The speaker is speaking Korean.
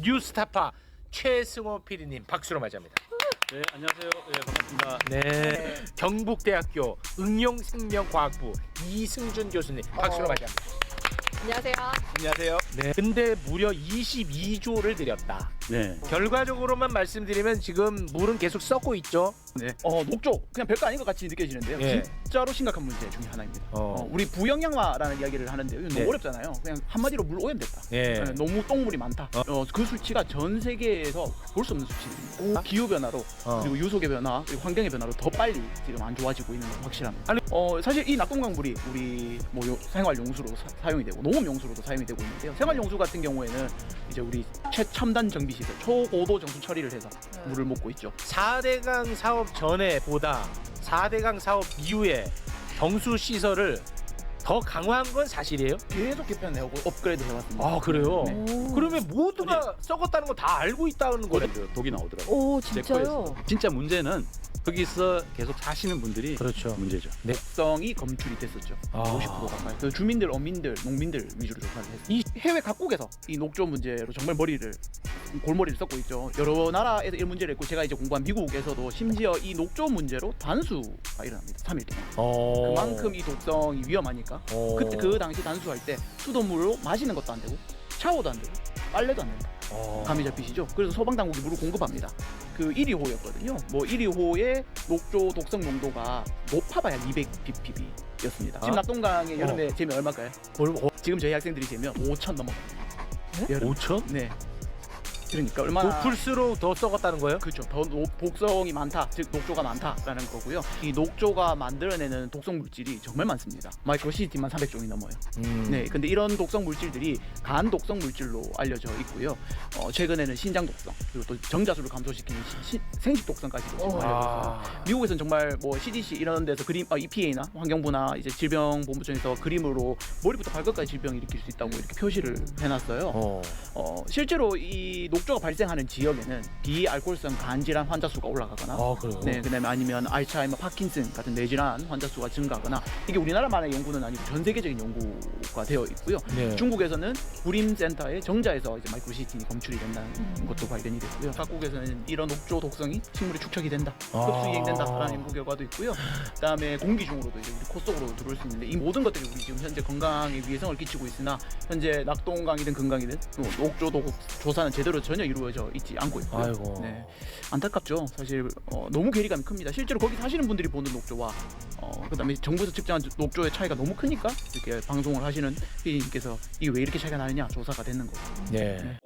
뉴스타파 최승호 PD님 박수로 맞이합니다. 네, 안녕하세요. 네, 반갑습니다. 네. 경북대학교 응용생명과학부 이승준 교수님 박수로 어. 맞이합니다. 안녕하세요. 안녕하세요. 네. 근데 무려 22조를 들였다. 네. 결과적으로만 말씀드리면 지금 물은 계속 썩고 있죠. 네. 어, 녹조 그냥 별거 아닌 것 같이 느껴지는데요. 예. 진짜로 심각한 문제 중에 하나입니다. 어. 어, 우리 부영양화라는 이야기를 하는데요. 이건 네. 너무 어렵잖아요. 그냥 한마디로 물 오염됐다. 예. 네, 너무 똥물이 많다. 어, 그 수치가 전 세계에서 볼 수 없는 수치입니다. 기후 변화로 어. 그리고 유속의 변화 그리고 환경의 변화로 더 빨리 지금 안 좋아지고 있는 건 확실합니다. 아니- 어, 사실 이 낙동강 물이 우리 뭐 요- 생활 용수로 사, 용이 되고 농업 용수로도 사용이 되고 있는데요. 생활용수 같은 경우에는 이제 우리 최첨단 정비 시설 초고도 정수 처리를 해서 물을 먹고 있죠. 4대강 사업 전에 보다 4대강 사업 이후에 경수 시설을 더 강화한 건 사실이에요? 계속 개편해오고 업그레이드 해왔습니다. 아 그래요? 네. 오. 그러면 모두가 썩었다는 거 다 알고 있다는. 그 독이 나오더라고요. 오내 진짜요? 거에서. 진짜 문제는 거기서 계속 사시는 분들이 그렇죠. 문제죠. 독성이 검출이 됐었죠. 아. 50% 가까이. 그 주민들, 어민들, 농민들 위주로 조사를 했어요. 이 해외 각국에서 이 녹조 문제로 정말 머리를 골머리를 썩고 있죠. 여러 나라에서 이 문제를 했고 제가 이제 공부한 미국에서도 심지어 이 녹조 문제로 단수가 일어납니다. 3일 동안. 어. 그만큼 이 독성이 위험하니까 어. 그때 그 당시 단수할 때 수돗물로 마시는 것도 안 되고 샤워도 안 되고 빨래도 안 된다. 어. 감이 잡히시죠? 그래서 소방 당국이 물을 공급합니다. 그 1위호였거든요. 뭐 1위호의 녹조 독성 농도가 높아봐야 200 ppb였습니다. 아? 지금 낙동강의 어. 여름에 재면 얼마일까요? 뭘, 어, 지금 저희 학생들이 재면 5천 넘어갑니다. 여름. 5천? 네. 그러니까 얼마나 높을수록 더 썩었다는 거예요? 그렇죠. 더 녹, 독성이 많다, 즉 녹조가 많다라는 거고요. 이 녹조가 만들어내는 독성 물질이 정말 많습니다. 마이크로시티만 300종이 넘어요. 음. 네, 근데 이런 독성 물질들이 간 독성 물질로 알려져 있고요. 어, 최근에는 신장 독성 그리고 또 정자수를 감소시키는 시- 시- 생식 독성까지도 지금 어. 알려져 있어요. 아. 미국에서는 정말 뭐 CDC 이런 데서 그림 어, EPA나 환경부나 이제 질병본부청에서 그림으로 머리부터 발끝까지 질병 을 일으킬 수 있다고 이렇게 표시를 해놨어요. 어. 어, 실제로 이 녹조가 발생하는 지역에는 비알코올성 간 질환 환자 수가 올라가거나 아, 그래요? 네, 그다음에 아니면 알츠하이머, 파킨슨 같은 뇌질환 환자 수가 증가하거나 이게 우리나라만의 연구는 아니고 전 세계적인 연구가 되어 있고요. 네. 중국에서는 구림센터의 정자에서 이제 마이크로시틴이 검출이 된다는 음. 것도 발견이 됐고요. 각국에서는 이런 녹조 독성이 식물에 축적이 된다, 아. 흡수 이행된다라는 연구 결과도 있고요. 그다음에 공기 중으로도 이제 우리 코 속으로 들어올 수 있는데 이 모든 것들이 우리 지금 현재 건강에 위해성을 끼치고 있으나 현재 낙동강이든 금강이든 또 녹조 독 조사는 제대로 전혀 이루어져 있지 않고 있고요. 아이고. 네. 안타깝죠. 사실 어, 너무 괴리감이 큽니다. 실제로 거기 사시는 분들이 보는 녹조와 어, 그다음에 정부에서 측정한 녹조의 차이가 너무 크니까 이렇게 방송을 하시는 피디님께서 이게 왜 이렇게 차이가 나느냐 조사가 됐는 거죠. 네.